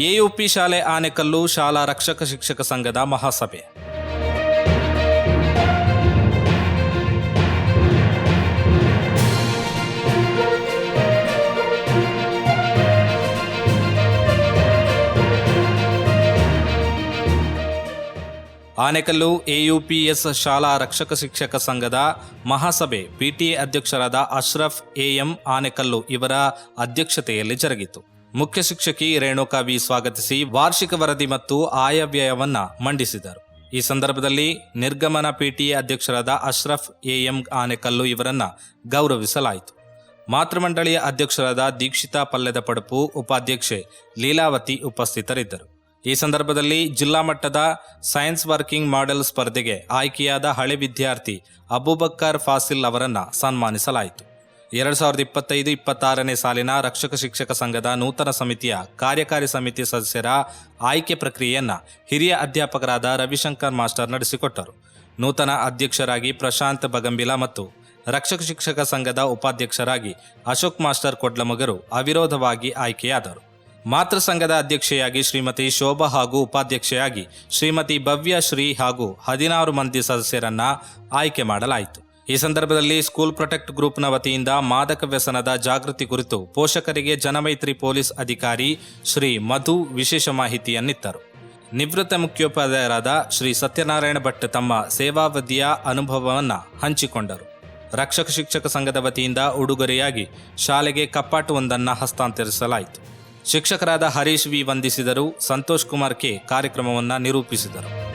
ಎಯುಪಿ ಶಾಲೆ ಆನೆಕಲ್ಲು ಶಾಲಾ ರಕ್ಷಕ ಶಿಕ್ಷಕ ಸಂಘದ ಮಹಾಸಭೆ. ಆನೆಕಲ್ಲು ಎಯುಪಿಎಸ್ ಶಾಲಾ ರಕ್ಷಕ ಶಿಕ್ಷಕ ಸಂಘದ ಮಹಾಸಭೆ ಪಿಟಿಎ ಅಧ್ಯಕ್ಷರಾದ ಅಶ್ರಫ್ ಎಎಂ ಆನೆಕಲ್ಲು ಇವರ ಅಧ್ಯಕ್ಷತೆಯಲ್ಲಿ ಜರುಗಿತು. ಮುಖ್ಯ ಶಿಕ್ಷಕಿ ರೇಣುಕಾ ವಿ ಸ್ವಾಗತಿಸಿ ವಾರ್ಷಿಕ ವರದಿ ಮತ್ತು ಆಯವ್ಯಯವನ್ನ ಮಂಡಿಸಿದರು. ಈ ಸಂದರ್ಭದಲ್ಲಿ ನಿರ್ಗಮನ ಪಿಟಿಎ ಅಧ್ಯಕ್ಷರಾದ ಅಶ್ರಫ್ ಎಎಂ ಆನೆಕಲ್ಲು ಇವರನ್ನ ಗೌರವಿಸಲಾಯಿತು. ಮಾತೃಮಂಡಳಿಯ ಅಧ್ಯಕ್ಷರಾದ ದೀಕ್ಷಿತಾ ಪಲ್ಲೆದ ಪಡಪು ಉಪಾಧ್ಯಕ್ಷೆ ಲೀಲಾವತಿ ಉಪಸ್ಥಿತರಿದ್ದರು. ಈ ಸಂದರ್ಭದಲ್ಲಿ ಜಿಲ್ಲಾ ಮಟ್ಟದ ಸೈನ್ಸ್ ವರ್ಕಿಂಗ್ ಮಾಡೆಲ್ ಸ್ಪರ್ಧೆಗೆ ಆಯ್ಕೆಯಾದ ಹಳೆ ವಿದ್ಯಾರ್ಥಿ ಅಬೂಬಕ್ಕರ್ ಫಾಸಿಲ್ ಅವರನ್ನ ಸನ್ಮಾನಿಸಲಾಯಿತು. ಎರಡು ಸಾವಿರದ ಇಪ್ಪತ್ತೈದು ಇಪ್ಪತ್ತಾರನೇ ಸಾಲಿನ ರಕ್ಷಕ ಶಿಕ್ಷಕ ಸಂಘದ ನೂತನ ಸಮಿತಿಯ ಕಾರ್ಯಕಾರಿ ಸಮಿತಿ ಸದಸ್ಯರ ಆಯ್ಕೆ ಪ್ರಕ್ರಿಯೆಯನ್ನು ಹಿರಿಯ ಅಧ್ಯಾಪಕರಾದ ರವಿಶಂಕರ್ ಮಾಸ್ಟರ್ ನಡೆಸಿಕೊಟ್ಟರು. ನೂತನ ಅಧ್ಯಕ್ಷರಾಗಿ ಪ್ರಶಾಂತ್ ಬಗಂಬಿಲ ಮತ್ತು ರಕ್ಷಕ ಶಿಕ್ಷಕ ಸಂಘದ ಉಪಾಧ್ಯಕ್ಷರಾಗಿ ಅಶೋಕ್ ಮಾಸ್ಟರ್ ಕೊಡ್ಲಮಗರು ಅವಿರೋಧವಾಗಿ ಆಯ್ಕೆಯಾದರು. ಮಾತೃ ಸಂಘದ ಅಧ್ಯಕ್ಷೆಯಾಗಿ ಶ್ರೀಮತಿ ಶೋಭಾ ಹಾಗೂ ಉಪಾಧ್ಯಕ್ಷೆಯಾಗಿ ಶ್ರೀಮತಿ ಭವ್ಯ ಶ್ರೀ ಹಾಗೂ ಹದಿನಾರು ಮಂದಿ ಸದಸ್ಯರನ್ನ ಆಯ್ಕೆ ಮಾಡಲಾಯಿತು. ಈ ಸಂದರ್ಭದಲ್ಲಿ ಸ್ಕೂಲ್ ಪ್ರೊಟೆಕ್ಟ್ ಗ್ರೂಪ್ನ ವತಿಯಿಂದ ಮಾದಕ ವ್ಯಸನದ ಜಾಗೃತಿ ಕುರಿತು ಪೋಷಕರಿಗೆ ಜನಮೈತ್ರಿ ಪೊಲೀಸ್ ಅಧಿಕಾರಿ ಶ್ರೀ ಮಧು ವಿಶೇಷ ಮಾಹಿತಿಯನ್ನಿತ್ತರು. ನಿವೃತ್ತ ಮುಖ್ಯೋಪಾಧ್ಯಾಯರಾದ ಶ್ರೀ ಸತ್ಯನಾರಾಯಣ ಭಟ್ ತಮ್ಮ ಸೇವಾವಧಿಯ ಅನುಭವವನ್ನು ಹಂಚಿಕೊಂಡರು. ರಕ್ಷಕ ಶಿಕ್ಷಕ ಸಂಘದ ವತಿಯಿಂದ ಉಡುಗೊರೆಯಾಗಿ ಶಾಲೆಗೆ ಕಪ್ಪಾಟುವೊಂದನ್ನು ಹಸ್ತಾಂತರಿಸಲಾಯಿತು. ಶಿಕ್ಷಕರಾದ ಹರೀಶ್ ವಿ ವಂದಿಸಿದರು, ಸಂತೋಷ್ ಕುಮಾರ್ ಕೆ ಕಾರ್ಯಕ್ರಮವನ್ನು ನಿರೂಪಿಸಿದರು.